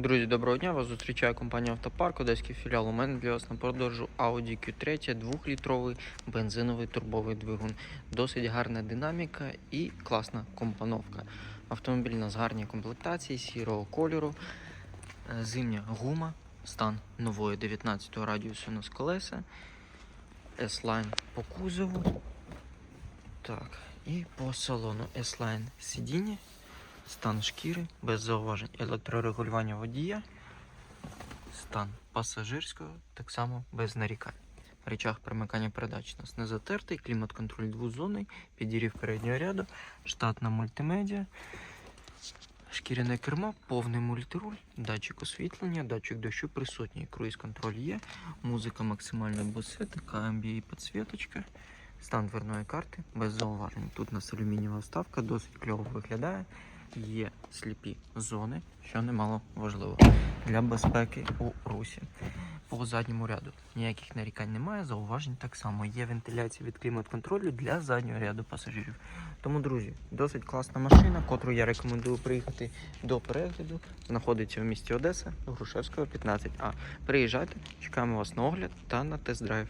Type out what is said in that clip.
Друзі, доброго дня! Вас зустрічає компанія Автопарк, одеський філіал. У мене для вас на продажу Audi Q3, 2-літровий бензиновий турбовий двигун. Досить гарна динаміка і класна компоновка. Автомобіль у нас гарні комплектації сірого кольору, е, зимня гума, стан нової 19-го радіусу у нас колеса, S-Line по кузову. Так, і по салону S-Line сидіння. Стан шкіри без зауважень. Електрорегулювання водія. Стан пасажирського так само без нарікань. Речах примикання передач у нас не затертий, клімат-контроль двозонний, підігрів переднього ряду, штатна мультимедіа, шкіряне кермо, повний мультируль, датчик освітлення, датчик дощу присутній, круїз-контроль є, музика максимально без світика, амбії підсвіточка. Стан дверної карти без зауважень. Тут у нас алюмінієва вставка, досить кльово виглядає. Є сліпі зони, що немало важливо для безпеки у русі. По задньому ряду ніяких нарікань немає, зауважень так само. Є вентиляція від клімат-контролю для заднього ряду пасажирів. Тому, друзі, досить класна машина, котру я рекомендую приїхати до перегляду. Знаходиться в місті Одеса, Грушевського, 15А. Приїжджайте, чекаємо вас на огляд та на тест-драйв.